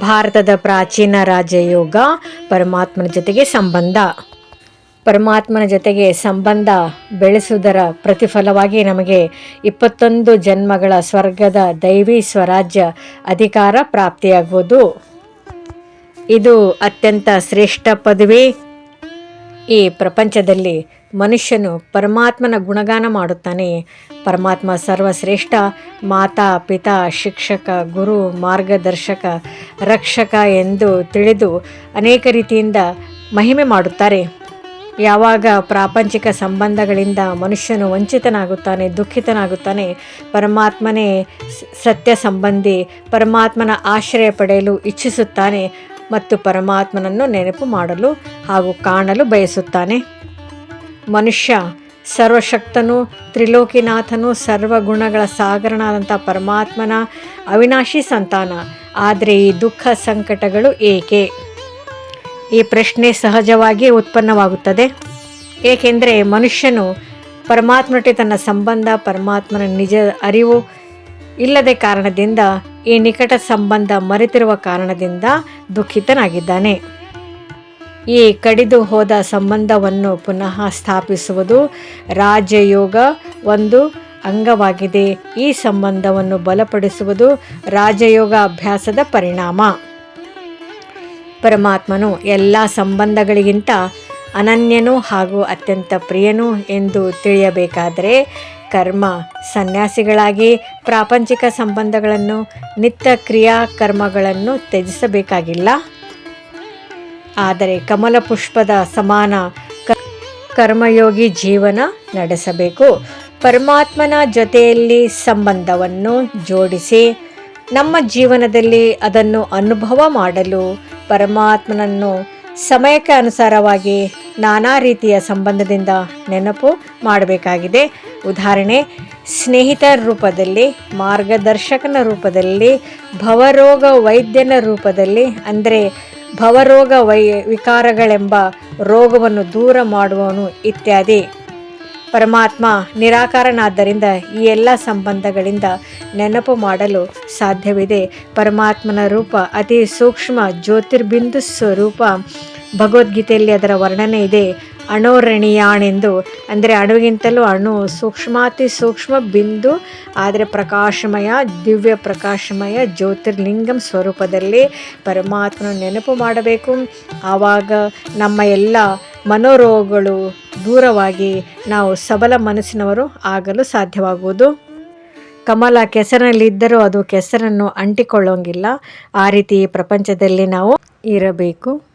ಭಾರತದ ಪ್ರಾಚೀನ ರಾಜಯೋಗ ಪರಮಾತ್ಮನ ಜೊತೆಗೆ ಸಂಬಂಧ. ಪರಮಾತ್ಮನ ಜೊತೆಗೆ ಸಂಬಂಧ ಬೆಳೆಸುವುದರ ಪ್ರತಿಫಲವಾಗಿ ನಮಗೆ ಇಪ್ಪತ್ತೊಂದು ಜನ್ಮಗಳ ಸ್ವರ್ಗದ ದೈವಿ ಸ್ವರಾಜ್ಯ ಅಧಿಕಾರ ಪ್ರಾಪ್ತಿಯಾಗುವುದು. ಇದು ಅತ್ಯಂತ ಶ್ರೇಷ್ಠ ಪದವಿ. ಈ ಪ್ರಪಂಚದಲ್ಲಿ ಮನುಷ್ಯನು ಪರಮಾತ್ಮನ ಗುಣಗಾನ ಮಾಡುತ್ತಾನೆ. ಪರಮಾತ್ಮ ಸರ್ವಶ್ರೇಷ್ಠ, ಮಾತಾ, ಪಿತಾ, ಶಿಕ್ಷಕ, ಗುರು, ಮಾರ್ಗದರ್ಶಕ, ರಕ್ಷಕ ಎಂದು ತಿಳಿದು ಅನೇಕ ರೀತಿಯಿಂದ ಮಹಿಮೆ ಮಾಡುತ್ತಾರೆ. ಯಾವಾಗ ಪ್ರಾಪಂಚಿಕ ಸಂಬಂಧಗಳಿಂದ ಮನುಷ್ಯನು ವಂಚಿತನಾಗುತ್ತಾನೆ, ದುಃಖಿತನಾಗುತ್ತಾನೆ, ಪರಮಾತ್ಮನೇ ಸತ್ಯ ಸಂಬಂಧಿ, ಪರಮಾತ್ಮನ ಆಶ್ರಯ ಪಡೆಯಲು ಇಚ್ಛಿಸುತ್ತಾನೆ ಮತ್ತು ಪರಮಾತ್ಮನನ್ನು ನೆನಪು ಮಾಡಲು ಹಾಗೂ ಕಾಣಲು ಬಯಸುತ್ತಾನೆ. ಮನುಷ್ಯ, ಸರ್ವಶಕ್ತನು, ತ್ರಿಲೋಕಿನಾಥನು, ಸರ್ವಗುಣಗಳ ಸಾಗರನಾದಂಥ ಪರಮಾತ್ಮನ ಅವಿನಾಶಿ ಸಂತಾನ. ಆದರೆ ಈ ದುಃಖ ಸಂಕಟಗಳು ಏಕೆ? ಈ ಪ್ರಶ್ನೆ ಸಹಜವಾಗಿ ಉತ್ಪನ್ನವಾಗುತ್ತದೆ. ಏಕೆಂದರೆ ಮನುಷ್ಯನು ಪರಮಾತ್ಮನೊಟ್ಟಿಗೆ ತನ್ನ ಸಂಬಂಧ, ಪರಮಾತ್ಮನ ನಿಜ ಅರಿವು ಇಲ್ಲದೆ ಕಾರಣದಿಂದ ಈ ನಿಕಟ ಸಂಬಂಧ ಮರೆತಿರುವ ಕಾರಣದಿಂದ ದುಃಖಿತನಾಗಿದ್ದಾನೆ. ಈ ಕಡಿದು ಹೋದ ಸಂಬಂಧವನ್ನು ಪುನಃ ಸ್ಥಾಪಿಸುವುದು ರಾಜಯೋಗ ಒಂದು ಅಂಗವಾಗಿದೆ. ಈ ಸಂಬಂಧವನ್ನು ಬಲಪಡಿಸುವುದು ರಾಜಯೋಗ ಅಭ್ಯಾಸದ ಪರಿಣಾಮ. ಪರಮಾತ್ಮನು ಎಲ್ಲ ಸಂಬಂಧಗಳಿಗಿಂತ ಅನನ್ಯನು ಹಾಗೂ ಅತ್ಯಂತ ಪ್ರಿಯನು ಎಂದು ತಿಳಿಯಬೇಕಾದರೆ ಕರ್ಮ ಸನ್ಯಾಸಿಗಳಾಗಿ ಪ್ರಾಪಂಚಿಕ ಸಂಬಂಧಗಳನ್ನು, ನಿತ್ಯ ಕ್ರಿಯಾ ಕರ್ಮಗಳನ್ನು ತ್ಯಜಿಸಬೇಕಾಗಿಲ್ಲ. ಆದರೆ ಕಮಲ ಪುಷ್ಪದ ಸಮಾನ ಕರ್ಮಯೋಗಿ ಜೀವನ ನಡೆಸಬೇಕು. ಪರಮಾತ್ಮನ ಜೊತೆಯಲ್ಲಿ ಸಂಬಂಧವನ್ನು ಜೋಡಿಸಿ ನಮ್ಮ ಜೀವನದಲ್ಲಿ ಅದನ್ನು ಅನುಭವ ಮಾಡಲು ಪರಮಾತ್ಮನನ್ನು ಸಮಯಕ್ಕೆ ಅನುಸಾರವಾಗಿ ನಾನಾ ರೀತಿಯ ಸಂಬಂಧದಿಂದ ನೆನಪು ಮಾಡಬೇಕಾಗಿದೆ. ಉದಾಹರಣೆ ಸ್ನೇಹಿತರ ರೂಪದಲ್ಲಿ, ಮಾರ್ಗದರ್ಶಕನ ರೂಪದಲ್ಲಿ, ಭವರೋಗ ವೈದ್ಯನ ರೂಪದಲ್ಲಿ, ಅಂದರೆ ಭವರೋಗ ವೈ, ವಿಕಾರಗಳೆಂಬ ರೋಗವನ್ನು ದೂರ ಮಾಡುವವನು ಇತ್ಯಾದಿ. ಪರಮಾತ್ಮ ನಿರಾಕಾರನಾದ್ದರಿಂದ ಈ ಎಲ್ಲ ಸಂಬಂಧಗಳಿಂದ ನೆನಪು ಮಾಡಲು ಸಾಧ್ಯವಿದೆ. ಪರಮಾತ್ಮನ ರೂಪ ಅತಿ ಸೂಕ್ಷ್ಮ ಜ್ಯೋತಿರ್ಬಿಂದು ಸ್ವರೂಪ. ಭಗವದ್ಗೀತೆಯಲ್ಲಿ ಅದರ ವರ್ಣನೆ ಇದೆ. ಅಣೋರಣೀಯಾಣೆಂದು ಅಂದರೆ ಅಣುಗಿಂತಲೂ ಅಣು ಸೂಕ್ಷ್ಮಾತಿ ಸೂಕ್ಷ್ಮ ಬಿಂದು, ಆದರೆ ಪ್ರಕಾಶಮಯ, ದಿವ್ಯ ಪ್ರಕಾಶಮಯ ಜ್ಯೋತಿರ್ಲಿಂಗಂ ಸ್ವರೂಪದಲ್ಲಿ ಪರಮಾತ್ಮನ ನೆನಪು ಮಾಡಬೇಕು. ಆವಾಗ ನಮ್ಮ ಎಲ್ಲ ಮನೋರೋಗಗಳು ದೂರವಾಗಿ ನಾವು ಸಬಲ ಮನಸ್ಸಿನವರು ಆಗಲು ಸಾಧ್ಯವಾಗುವುದು. ಕಮಲ ಕೆಸರಿನಲ್ಲಿದ್ದರೂ ಅದು ಕೆಸರನ್ನು ಅಂಟಿಕೊಳ್ಳೋಂಗಿಲ್ಲ. ಆ ರೀತಿ ಪ್ರಪಂಚದಲ್ಲಿ ನಾವು ಇರಬೇಕು.